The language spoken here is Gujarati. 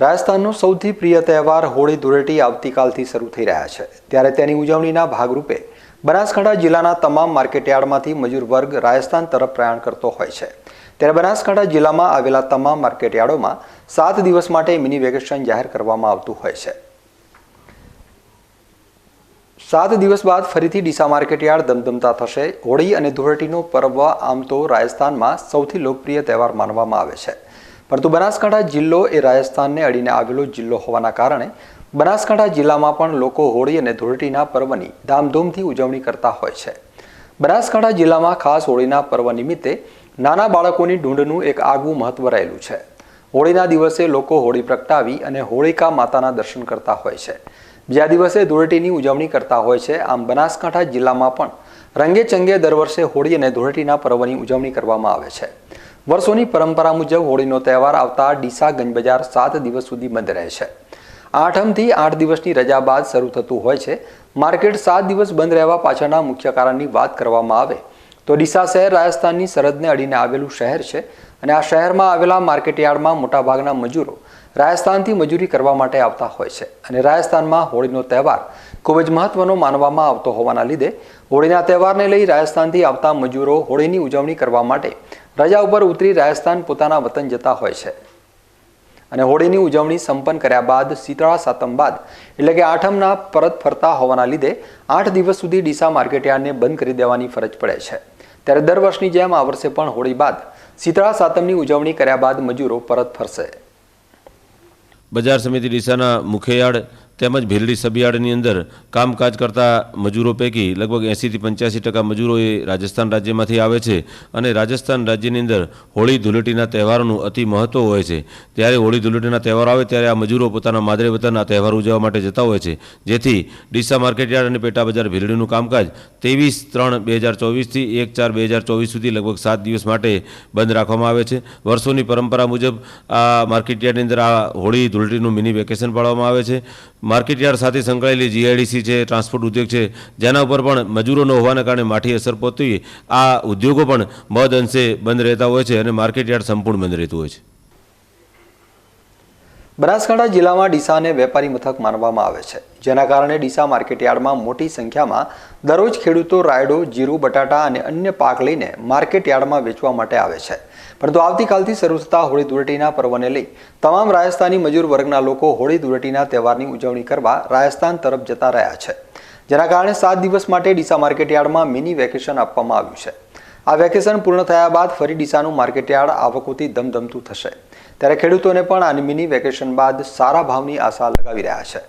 રાજસ્થાનનો સૌથી પ્રિય તહેવાર હોળી ધૂળેટી આવતીકાલથી શરૂ થઈ રહ્યા છે. ત્યારે તેની ઉજવણીના ભાગરૂપે બનાસકાંઠા જિલ્લાના તમામ માર્કેટયાર્ડમાંથી મજૂર વર્ગ રાજસ્થાન તરફ પ્રયાણ કરતો હોય છે. ત્યારે બનાસકાંઠા જિલ્લામાં આવેલા તમામ માર્કેટયાર્ડોમાં સાત દિવસ માટે મિની વેકેશન જાહેર કરવામાં આવતું હોય છે. સાત દિવસ બાદ ફરીથી ડીસા માર્કેટયાર્ડ ધમધમતા થશે. હોળી અને ધૂળેટીનો પર્વ આમ તો રાજસ્થાનમાં સૌથી લોકપ્રિય તહેવાર માનવામાં આવે છે. પરંતુ બનાસકાંઠા જિલ્લો એ રાજસ્થાનને અડીને આવેલો જિલ્લો હોવાના કારણે બનાસકાંઠા જિલ્લામાં પણ લોકો હોળી અને ધૂળેટીના પર્વની ધામધૂમથી ઉજવણી કરતા હોય છે. બનાસકાંઠા જિલ્લામાં ખાસ હોળીના પર્વ નિમિત્તે નાના બાળકોની ઢૂંઢનું એક આગવું મહત્વ રહેલું છે. હોળીના દિવસે લોકો હોળી પ્રગટાવી અને હોળિકા માતાના દર્શન કરતા હોય છે. બીજા દિવસે ધૂળેટીની ઉજવણી કરતા હોય છે, આમ બનાસકાંઠા જિલ્લામાં પણ રંગે ચંગે દર વર્ષે હોળી અને ધૂળેટીના પર્વની ઉજવણી કરવામાં આવે છે. વર્ષોની પરંપરા મુજબ હોળીનો તહેવાર આવતા ડીસા ગંજ બજાર સાત દિવસ સુધી બંધ રહે છે. આઠમથી આઠ દિવસની રજા બાદ શરૂ થતું હોય છે. માર્કેટ સાત દિવસ બંધ રહેવા પાછળના મુખ્ય કારણની વાત કરવામાં આવે તો ડીસા શહેર રાજસ્થાનની સરહદને અડીને આવેલું શહેર છે અને આ શહેરમાં આવેલા માર્કેટયાર્ડમાં મોટાભાગના મજૂરો રાજસ્થાનથી મજૂરી કરવા માટે આવતા હોય છે અને રાજસ્થાનમાં હોળીનો તહેવાર ખૂબ જ મહત્વનો માનવામાં આવતો હોવાના લીધે હોળીના તહેવારને લઈ રાજસ્થાનથી આવતા મજૂરો હોળીની ઉજવણી કરવા માટે રજા ઉપર ઉતરી રાજસ્થાન પોતાના વતન જતા હોય છે. અને હોળીની ઉજવણી સંપન્ન કર્યા બાદ, શીતળા સાતમ બાદ. એટલે કે આઠમના પરત ફરતા હોવાના લીધે આઠ દિવસ સુધી ડીસા માર્કેટયાર્ડને બંધ કરી દેવાની ફરજ પડે છે. ત્યારે દર વર્ષની જેમ આ વર્ષે પણ હોળી બાદ શીતળા સાતમની ઉજવણી કર્યા બાદ મજૂરો પરત ફરશે. બજાર સમિતિ ડીસાના મુખ્યયાર્ડ તેમજ ભીલડી સબિયાળની અંદર કામકાજ કરતા મજૂરો પૈકી લગભગ એંસીથી પંચ્યાસી ટકા મજૂરો એ રાજસ્થાન રાજ્યમાંથી આવે છે અને રાજસ્થાન રાજ્યની અંદર હોળી ધૂળેટીના તહેવારોનું અતિ મહત્ત્વ હોય છે. ત્યારે હોળી ધૂળેટીના તહેવાર આવે ત્યારે આ મજૂરો પોતાના માદરે વતનના તહેવાર ઉજવવા માટે જતા હોય છે. જેથી ડીસા માર્કેટયાર્ડ અને પેટા બજાર ભીલડીનું કામકાજ ત્રેવીસ ત્રણ બે હજાર ચોવીસથી એક ચાર બે હજાર ચોવીસ સુધી લગભગ સાત દિવસ માટે બંધ રાખવામાં આવે છે. વર્ષોની પરંપરા મુજબ આ માર્કેટયાર્ડની અંદર આ હોળી ધૂળેટીનું મિની વેકેશન પાડવામાં આવે છે. માર્કેટયાર્ડ સાથે સંકળાયેલી જીઆઈડીસી છે, ટ્રાન્સપોર્ટ ઉદ્યોગ છે, જેના ઉપર પણ મજૂરો ન હોવાના કારણે માઠી અસર પહોંચતી આ ઉદ્યોગો પણ મહદ અંશે બંધ રહેતા હોય છે અને માર્કેટયાર્ડ સંપૂર્ણ બંધ રહેતું હોય છે. બનાસકાંઠા જિલ્લામાં ડીસાને વેપારી મથક માનવામાં આવે છે, જેના કારણે ડીસા માર્કેટયાર્ડમાં મોટી સંખ્યામાં દરરોજ ખેડૂતો રાયડો, જીરું, બટાટા અને અન્ય પાક લઈને માર્કેટયાર્ડમાં વેચવા માટે આવે છે. પરંતુ આવતીકાલથી શરૂ થતા હોળી ધૂળેટીના પર્વને લઈ તમામ રાજસ્થાની મજૂર વર્ગના લોકો હોળી ધૂળેટીના તહેવારની ઉજવણી કરવા રાજસ્થાન તરફ જતા રહ્યા છે, જેના કારણે સાત દિવસ માટે ડીસા માર્કેટયાર્ડમાં મિની વેકેશન આપવામાં આવ્યું છે. આ વેકેશન પૂર્ણ થયા બાદ ફરી ડીસાનું માર્કેટયાર્ડ આવકોથી ધમધમતું થશે. ત્યારે ખેડૂતોને પણ આ મિની વેકેશન બાદ સારા ભાવની આશા લગાવી રહ્યા છે.